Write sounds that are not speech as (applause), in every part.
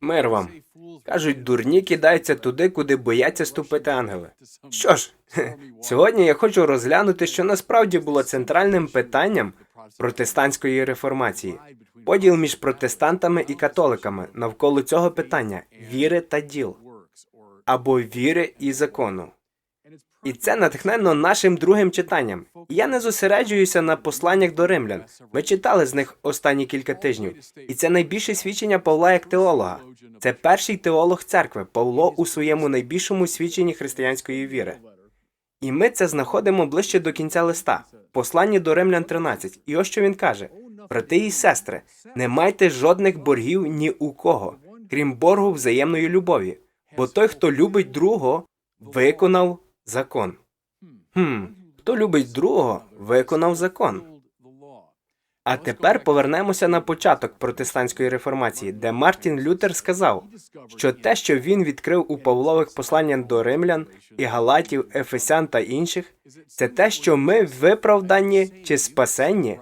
Мир вам. Кажуть, дурні кидаються туди, куди бояться ступити ангели. Що ж, (laughs) сьогодні я хочу розглянути, що насправді було центральним питанням протестантської реформації поділ між протестантами і католиками навколо цього питання віри та діл або віри і закону. І це натхненно нашим другим читанням. Я не зосереджуюся на посланнях до римлян. Ми читали з них останні кілька тижнів. І це найбільше свідчення Павла як теолога. Це перший теолог церкви Павло у своєму найбільшому свідченні християнської віри. І ми це знаходимо ближче до кінця листа, посланні до римлян 13. І ось що він каже: брати і сестри, не майте жодних боргів ні у кого, крім боргу взаємної любові. Бо той, хто любить другого, виконав закон. Хм, хто любить другого, виконав закон. А тепер повернемося на початок протестантської реформації, де Мартін Лютер сказав, що те, що він відкрив у Павлових посланнях до римлян і галатів, ефесян та інших, це те, що ми виправдані чи спасенні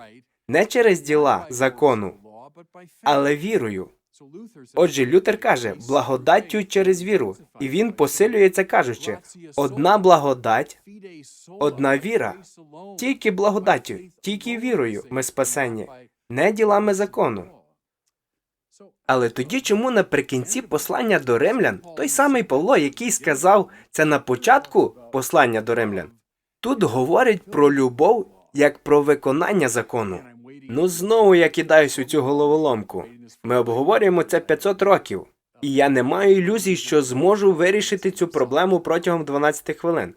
не через діла закону, але вірою. Отже, Лютер каже благодаттю через віру, і він посилює це кажучи: одна благодать, одна віра, тільки благодаттю, тільки вірою ми спасені, не ділами закону. Але тоді чому наприкінці послання до римлян той самий Павло, який сказав це на початку послання до римлян, тут говорить про любов як про виконання закону. Ну знову я кидаюсь у цю головоломку. Ми обговорюємо це 500 років, і я не маю ілюзій, що зможу вирішити цю проблему протягом 12 хвилин.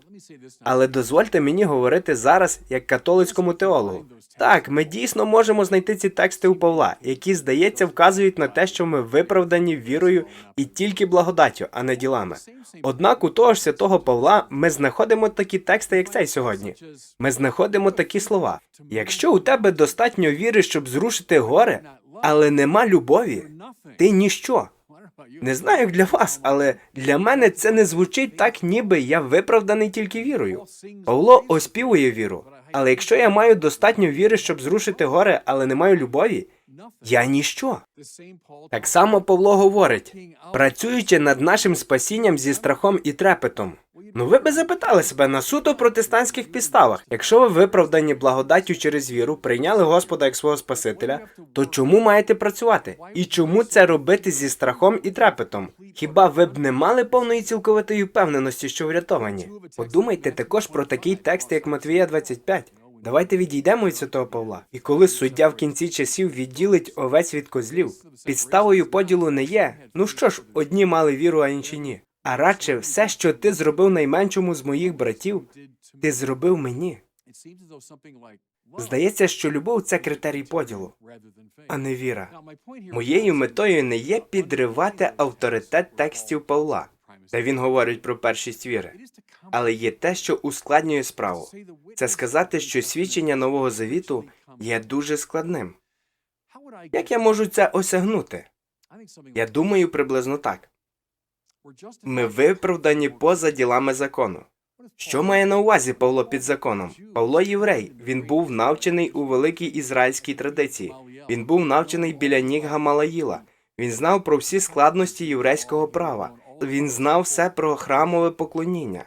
Але дозвольте мені говорити зараз як католицькому теологу. Так, ми дійсно можемо знайти ці тексти у Павла, які, здається, вказують на те, що ми виправдані вірою і тільки благодаттю, а не ділами. Однак у того ж святого Павла ми знаходимо такі тексти, як цей сьогодні. Ми знаходимо такі слова: якщо у тебе достатньо віри, щоб зрушити гори, але нема любові, ти ніщо. Не знаю як для вас, але для мене це не звучить так, ніби я виправданий тільки вірою. Павло оспівує віру. Але якщо я маю достатньо віри, щоб зрушити горе, але не маю любові, я ніщо. Так само Павло говорить, працюючи над нашим спасінням зі страхом і трепетом. Ну ви би запитали себе на суто протестантських підставах. Якщо ви виправдані благодаттю через віру, прийняли Господа як свого Спасителя, то чому маєте працювати? І чому це робити зі страхом і трепетом? Хіба ви б не мали повної цілковитої впевненості, що врятовані? Подумайте також про такий текст, як Матвія 25. Давайте відійдемо від святого Павла. І коли суддя в кінці часів відділить овець від козлів, підставою поділу не є. Ну що ж, одні мали віру, а інші ні. А радше все, що ти зробив найменшому з моїх братів, ти зробив мені. Здається, що любов це критерій поділу, а не віра. Моєю метою не є підривати авторитет текстів Павла, де він говорить про першість віри, але є те, що ускладнює справу. Це сказати, що свідчення нового завіту є дуже складним. Як я можу це осягнути? Я думаю приблизно так. Ми виправдані поза ділами закону. Що має на увазі Павло під законом? Павло єврей. Він був навчений у великій ізраїльській традиції. Він був навчений біля ніг Гамалаїла. Він знав про всі складності єврейського права. Він знав все про храмове поклоніння.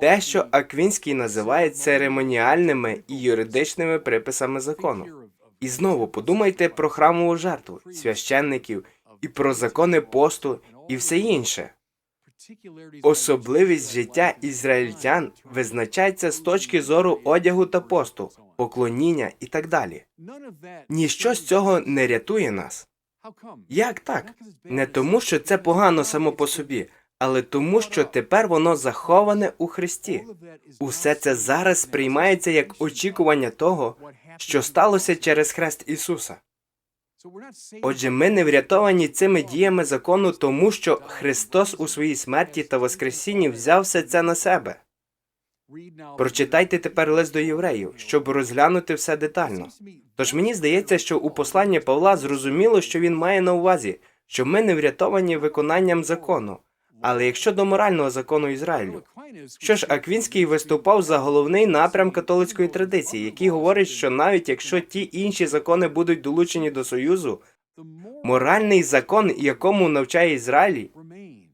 Те, що Аквінський називає церемоніальними і юридичними приписами закону. І знову подумайте про храмову жертву, священників і про закони посту і все інше. Особливість життя ізраїльтян визначається з точки зору одягу та посту, поклоніння і так далі. Ніщо з цього не рятує нас. Як так? Не тому, що це погано само по собі, але тому, що тепер воно заховане у Христі. Усе це зараз сприймається як очікування того, що сталося через хрест Ісуса. Отже, ми не врятовані цими діями закону, тому що Христос у своїй смерті та Воскресінні взяв все це на себе. Прочитайте тепер лист до євреїв, щоб розглянути все детально. Тож мені здається, що у посланні Павла зрозуміло, що він має на увазі, що ми не врятовані виконанням закону. Але якщо до морального закону Ізраїлю, що ж Аквінський виступав за головний напрям католицької традиції, який говорить, що навіть якщо ті інші закони будуть долучені до союзу, Моральний закон, якому навчає Ізраїль,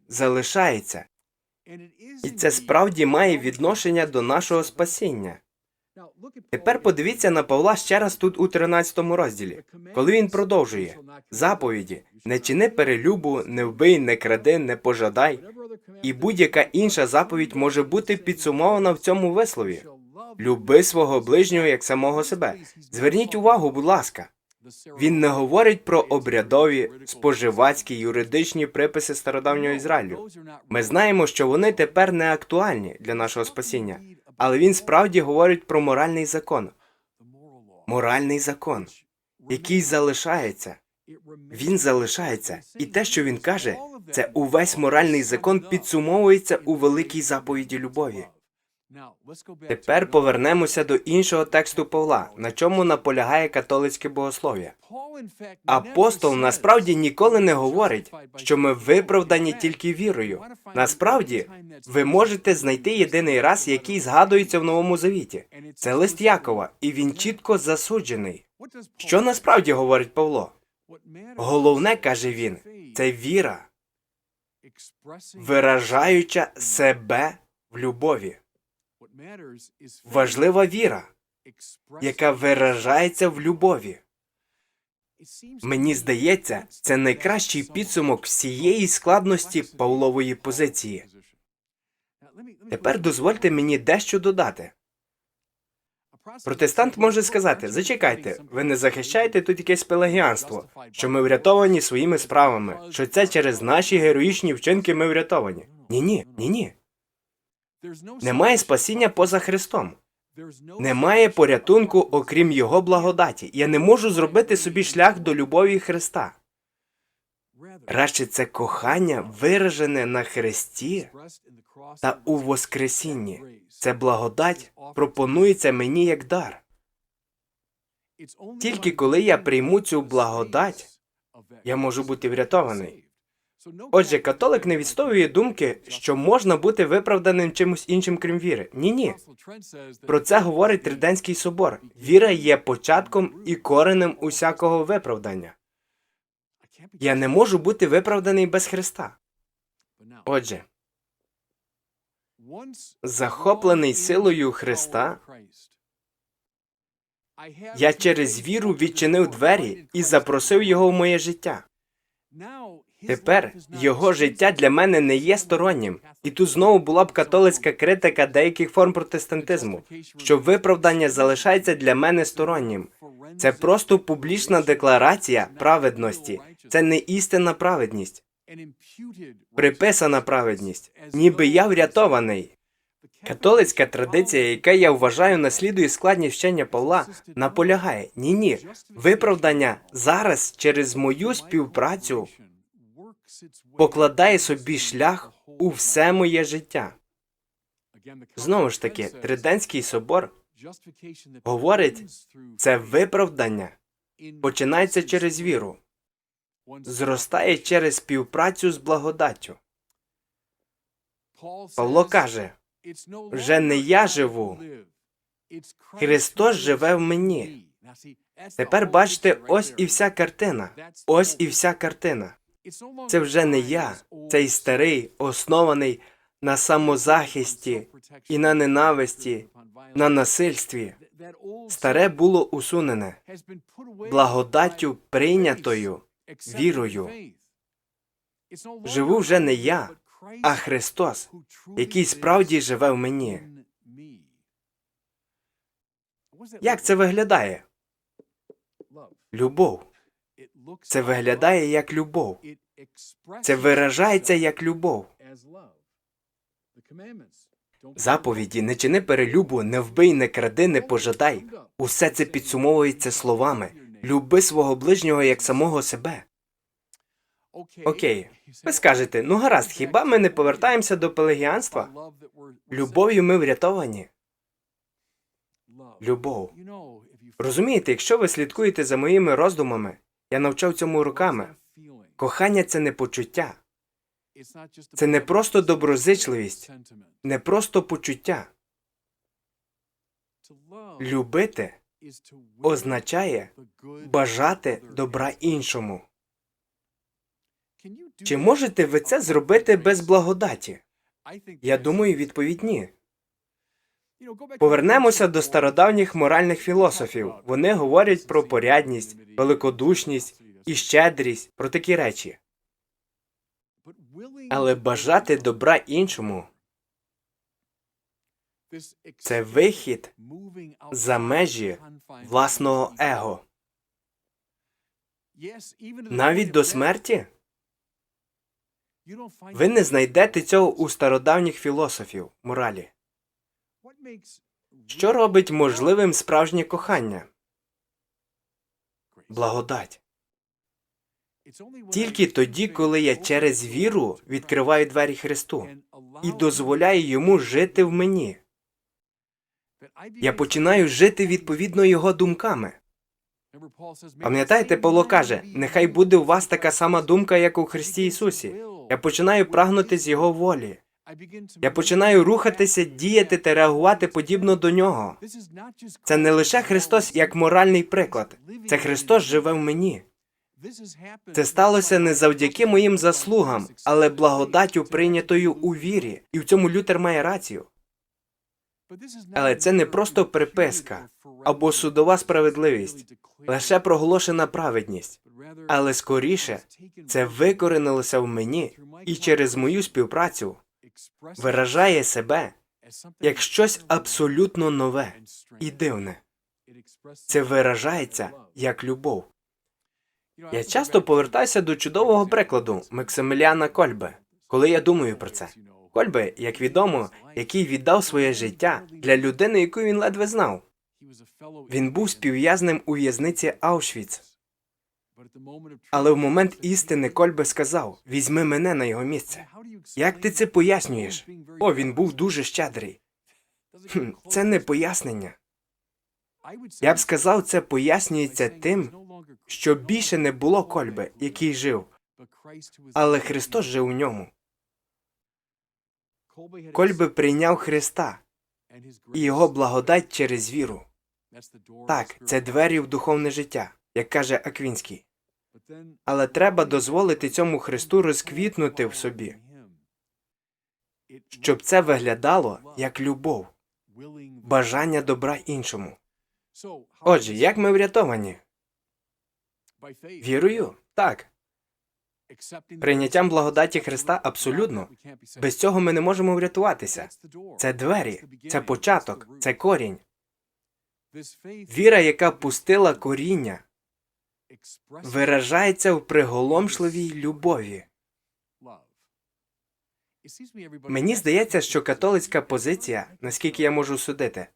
залишається, і це справді має відношення до нашого спасіння. Тепер подивіться на Павла ще раз тут у 13 розділі, коли він продовжує заповіді: не чини перелюбу, не вбий, не кради, не пожадай. І будь-яка інша заповідь може бути підсумована в цьому вислові. Люби свого ближнього як самого себе. Зверніть увагу, будь ласка. Він не говорить про обрядові, споживацькі, юридичні приписи стародавнього Ізраїлю. Ми знаємо, що вони тепер не актуальні для нашого спасіння, але він справді говорить про моральний закон. Моральний закон, який залишається. Він залишається, і те, що він каже, це увесь моральний закон підсумовується у великій заповіді любові. Тепер повернемося до іншого тексту Павла, на чому наполягає католицьке богослов'я. Апостол насправді ніколи не говорить, що ми виправдані тільки вірою. Насправді, ви можете знайти єдиний раз, який згадується в Новому Завіті. Це лист Якова, і він чітко засуджений. Що насправді говорить Павло? Головне, каже він, це віра, виражаюча себе в любові. Важлива віра, яка виражається в любові. Мені здається, це найкращий підсумок всієї складності Павлової позиції. Тепер дозвольте мені дещо додати. Протестант може сказати: зачекайте, ви не захищаєте тут якесь пелагіанство, що ми врятовані своїми справами, що це через наші героїчні вчинки ми врятовані. Ні, ні, ні, ні. Немає спасіння поза Христом. Немає порятунку, окрім Його благодаті. Я не можу зробити собі шлях до любові Христа. Радше це кохання, виражене на Христі та у Воскресінні. Це благодать пропонується мені як дар. Тільки коли я прийму цю благодать, я можу бути врятований. Отже, католик не відстоює думки, що можна бути виправданим чимось іншим, крім віри. Ні, ні. Про це говорить Триденський собор. Віра є початком і коренем усякого виправдання. Я не можу бути виправданий без Христа. Отже, захоплений силою Христа, я через віру відчинив двері і запросив його в моє життя. Тепер його життя для мене не є стороннім, і тут знову була б католицька критика деяких форм протестантизму, що виправдання залишається для мене стороннім. Це просто публічна декларація праведності, це не істинна праведність, приписана праведність, ніби я врятований. Католицька традиція, яка я вважаю наслідує складність вчення Павла, наполягає. Ні, ні, виправдання зараз через мою співпрацю покладає собі шлях у все моє життя. Знову ж таки, Триденський собор говорить, це виправдання починається через віру, зростає через співпрацю з благодаттю. Павло каже, вже не я живу, Христос живе в мені. Тепер бачите, ось і вся картина. Ось і вся картина. Це вже не я, цей старий, оснований на самозахисті і на ненависті, на насильстві. Старе було усунене благодаттю прийнятою вірою. Живу вже не я, а Христос, який справді живе в мені. Як це виглядає? Любов. Це виглядає як любов. Це виражається як любов. Заповіді не чини перелюбу, не вбий, не кради, не пожадай. Усе це підсумовується словами люби свого ближнього як самого себе. Окей, ви скажете, ну гаразд, хіба ми не повертаємося до пелагіанства? Любов'ю ми врятовані. Любов. Розумієте, якщо ви слідкуєте за моїми роздумами, я навчав цьому руками. Кохання це не почуття, це не просто доброзичливість, не просто почуття. Любити означає бажати добра іншому. Чи можете ви це зробити без благодаті? Я думаю, відповідь ні. Повернемося до стародавніх моральних філософів. Вони говорять про порядність, великодушність і щедрість, про такі речі. Але бажати добра іншому це вихід за межі власного его. Навіть до смерті ви не знайдете цього у стародавніх філософів моралі. Що робить можливим справжнє кохання? Благодать. Тільки тоді, коли я через віру відкриваю двері Христу і дозволяю йому жити в мені. Я починаю жити відповідно його думками. Пам'ятаєте, Павло каже, нехай буде у вас така сама думка, як у Христі Ісусі. Я починаю прагнути з Його волі. Я починаю рухатися, діяти та реагувати подібно до нього. Це не лише Христос як моральний приклад, це Христос живе в мені. Це сталося не завдяки моїм заслугам, але благодаттю прийнятою у вірі, і в цьому Лютер має рацію. Але це не просто приписка або судова справедливість, лише проголошена праведність, але скоріше це викоренилося в мені і через мою співпрацю виражає себе як щось абсолютно нове і дивне. Це виражається як любов. Я часто повертаюся до чудового прикладу Максиміліана Кольбе, коли я думаю про це. Кольбе, як відомо, який віддав своє життя для людини, яку він ледве знав. Він був співв'язним у в'язниці Аушвіц. Але в момент істини Кольбе сказав: візьми мене на його місце. Як ти це пояснюєш? О, він був дуже щедрий. Хм, Це не пояснення. Я б сказав, це пояснюється тим, що більше не було Кольбе, який жив, але Христос жив у ньому. Кольбе прийняв Христа і його благодать через віру. Так, це двері в духовне життя, як каже Аквінський. Але треба дозволити цьому Христу розквітнути в собі, щоб це виглядало як любов, бажання добра іншому. Отже, як ми врятовані? Вірою? Так. Прийняттям благодаті Христа абсолютно. Без цього ми не можемо врятуватися. Це двері, це початок, це корінь. Віра, яка пустила коріння, виражається в приголомшливій любові. Мені здається, що католицька позиція, наскільки я можу судити,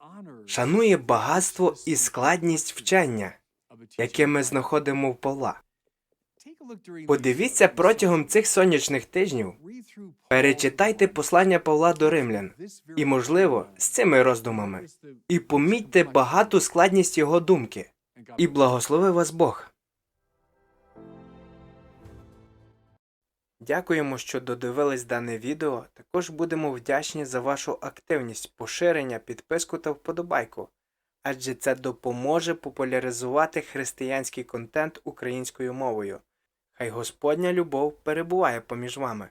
шанує багатство і складність вчення, яке ми знаходимо в Павла. Подивіться протягом цих сонячних тижнів, перечитайте послання Павла до римлян, і, можливо, з цими роздумами, і помітьте багату складність його думки, і благослови вас Бог. Дякуємо, що додивились дане відео. Також будемо вдячні за вашу активність, поширення, підписку та вподобайку, адже це допоможе популяризувати християнський контент українською мовою. Хай Господня любов перебуває поміж вами.